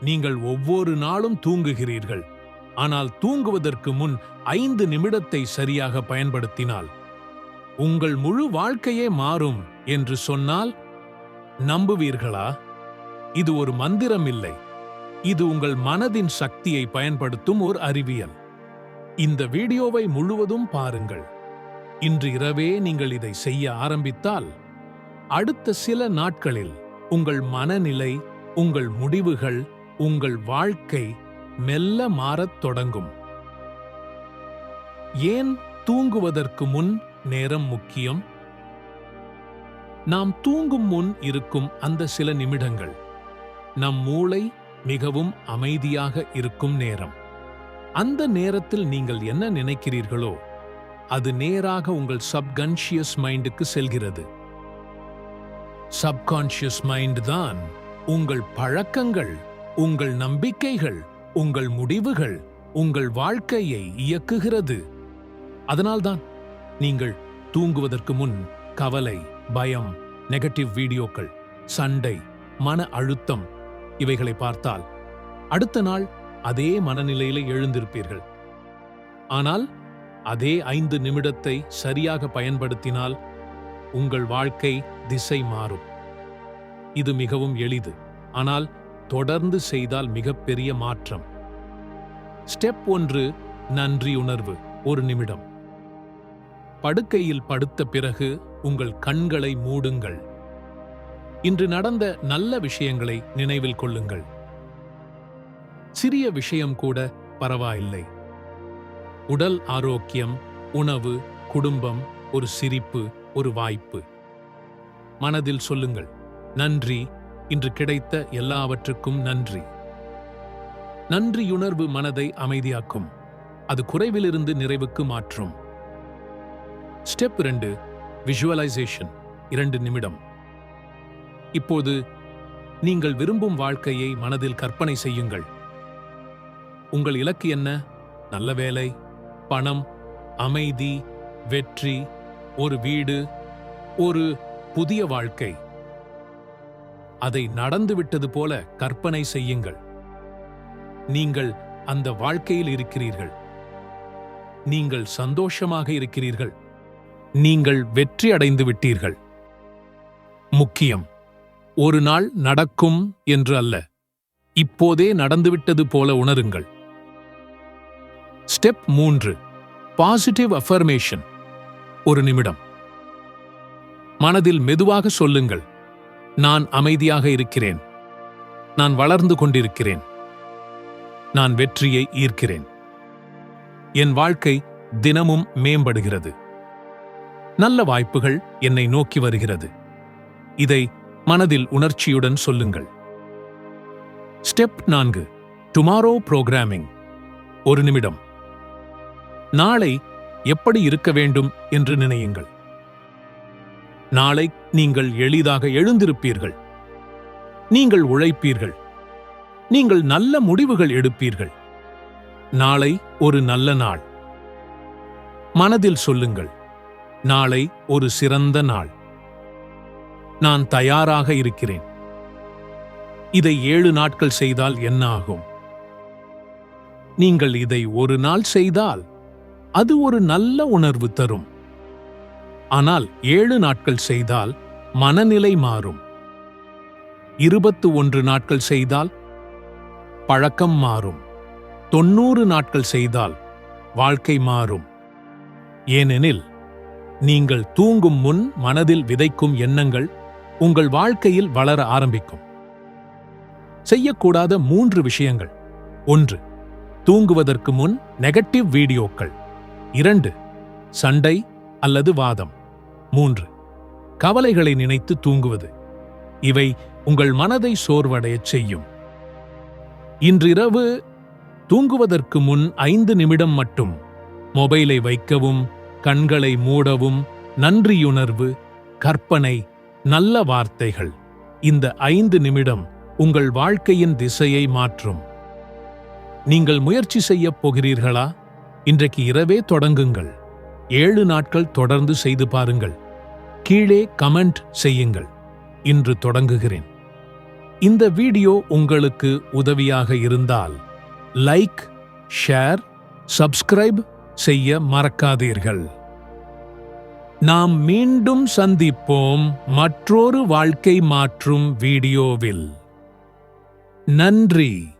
நீங்கள் ஒவ்வொரு நாளும் தூங்குகிறீர்கள். ஆனால் தூங்குவதற்கு முன் ஐந்து நிமிடத்தை சரியாக பயன்படுத்தினால். உங்கள் முழு வாழ்க்கையே மாறும் என்று சொன்னால் நம்புவீர்களா? இது ஒரு மந்திரம் இல்லை. இது உங்கள் மனதின் சக்தியை பயன்படுத்தும் ஒரு அறிவியல். இந்த வீடியோவை முழுவதும் பாருங்கள். இன்று இரவே நீங்கள் இதை செய்ய ஆரம்பித்தால் அடுத்த சில நாட்களில் உங்கள் மனநிலை உங்கள் முடிவுகள் உங்கள் வாழ்க்கை மெல்ல மாறத் தொடங்கும். ஏன் தூங்குவதற்கு முன் நேரம் முக்கியம்? நாம் தூங்கும் முன் இருக்கும் அந்த சில நிமிடங்கள் நம் மூளை மிகவும் அமைதியாக இருக்கும் நேரம். அந்த நேரத்தில் நீங்கள் என்ன நினைக்கிறீர்களோ அது நேராக உங்கள் சப்கான்ஷியஸ் மைண்டுக்கு செல்கிறது. சப்கான்ஷியஸ் மைண்ட் தான் உங்கள் பழக்கங்கள் உங்கள் நம்பிக்கைகள் உங்கள் முடிவுகள் உங்கள் வாழ்க்கையை இயக்குகிறது. அதனால்தான் நீங்கள் தூங்குவதற்கு முன் கவலை பயம் நெகட்டிவ் வீடியோக்கள் சண்டை மன அழுத்தம் இவைகளை பார்த்தால் அடுத்த நாள் அதே மனநிலையில எழுந்திருப்பீர்கள். ஆனால் அதே ஐந்து நிமிடத்தை சரியாக பயன்படுத்தினால் உங்கள் வாழ்க்கை திசை மாறும். இது மிகவும் எளிது. ஆனால் தொடர்ந்து செய்தால் மிகப்பெரிய மாற்றம். ஸ்டெப் ஒன்று நன்றி உணர்வு. ஒரு நிமிடம். படுக்கையில் படுத்த பிறகு உங்கள் கண்களை மூடுங்கள். இன்று நடந்த நல்ல விஷயங்களை நினைவில் கொள்ளுங்கள். சிறிய விஷயம் கூட பரவாயில்லை. உடல் ஆரோக்கியம் உணவு குடும்பம் ஒரு சிரிப்பு ஒரு வாய்ப்பு. மனதில் சொல்லுங்கள் நன்றி இன்று கிடைத்த எல்லாவற்றுக்கும் நன்றி. நன்றியுணர்வு மனதை அமைதியாக்கும். அது குறைவிலிருந்து நிறைவுக்கு மாற்றும். ஸ்டெப் இரண்டு விஷுவலைசேஷன் இரண்டு நிமிடம். இப்போது நீங்கள் விரும்பும் வாழ்க்கையை மனதில் கற்பனை செய்யுங்கள். உங்கள் இலக்கு என்ன? நல்ல வேலை பணம் அமைதி வெற்றி ஒரு வீடு ஒரு புதிய வாழ்க்கை. அதை நடந்துவிட்டது போல கற்பனை செய்யுங்கள். நீங்கள் அந்த வாழ்க்கையில் இருக்கிறீர்கள். நீங்கள் சந்தோஷமாக இருக்கிறீர்கள். நீங்கள் வெற்றி அடைந்து விட்டீர்கள். முக்கியம் ஒரு நாள் நடக்கும் என்று அல்ல. இப்போதே நடந்துவிட்டது போல உணருங்கள். ஸ்டெப் மூன்று பாசிட்டிவ் அஃபர்மேஷன். ஒரு நிமிடம். மனதில் மெதுவாக சொல்லுங்கள். நான் அமைதியாக இருக்கிறேன். நான் வளர்ந்து கொண்டிருக்கிறேன். நான் வெற்றியை ஈர்க்கிறேன். என் வாழ்க்கை தினமும் மேம்படுகிறது. நல்ல வாய்ப்புகள் என்னை நோக்கி வருகிறது. இதை மனதில் உணர்ச்சியுடன் சொல்லுங்கள். ஸ்டெப் நான்கு. Tomorrow programming. ஒரு நிமிடம். நாளை எப்படி இருக்க வேண்டும் என்று நினையுங்கள். நாளை நீங்கள் எளிதாக எழுந்திருப்பீர்கள். நீங்கள் உழைப்பீர்கள். நீங்கள் நல்ல முடிவுகள் எடுப்பீர்கள். நாளை ஒரு நல்ல நாள். மனதில் சொல்லுங்கள் நாளை ஒரு சிறந்த நாள். நான் தயாராக இருக்கிறேன். இதை ஏழு நாட்கள் செய்தால் என்ன ஆகும்? நீங்கள் இதை ஒரு நாள் செய்தால் அது ஒரு நல்ல உணர்வு தரும். ஆனால் ஏழு நாட்கள் செய்தால் மனநிலை மாறும். இருபத்து ஒன்று நாட்கள் செய்தால் பழக்கம் மாறும். தொன்னூறு நாட்கள் செய்தால் வாழ்க்கை மாறும். ஏனெனில் நீங்கள் தூங்கும் முன் மனதில் விதைக்கும் எண்ணங்கள் உங்கள் வாழ்க்கையில் வளர ஆரம்பிக்கும். செய்யக்கூடாத மூன்று விஷயங்கள். ஒன்று தூங்குவதற்கு முன் நெகட்டிவ் வீடியோக்கள். இரண்டு சண்டை அல்லது வாதம். மூன்று கவலைகளை நினைத்து தூங்குவது. இவை உங்கள் மனதை சோர்வடையச் செய்யும். இன்றிரவு தூங்குவதற்கு முன் ஐந்து நிமிடம் மட்டும். மொபைலை வைக்கவும் கண்களை மூடவும் நன்றியுணர்வு கற்பனை நல்ல வார்த்தைகள். இந்த ஐந்து நிமிடம் உங்கள் வாழ்க்கையின் திசையை மாற்றும். நீங்கள் முயற்சி செய்யப் போகிறீர்களா? இன்றைக்கு இரவே தொடங்குங்கள். ஏழு நாட்கள் தொடர்ந்து செய்து பாருங்கள். கீழே கமெண்ட் செய்யுங்கள். இன்று தொடங்குகிறேன். இந்த வீடியோ உங்களுக்கு உதவியாக இருந்தால் லைக் ஷேர் சப்ஸ்கிரைப் செய்ய மறக்காதீர்கள். நாம் மீண்டும் சந்திப்போம் மற்றொரு வாழ்க்கை மாற்றும் வீடியோவில். நன்றி.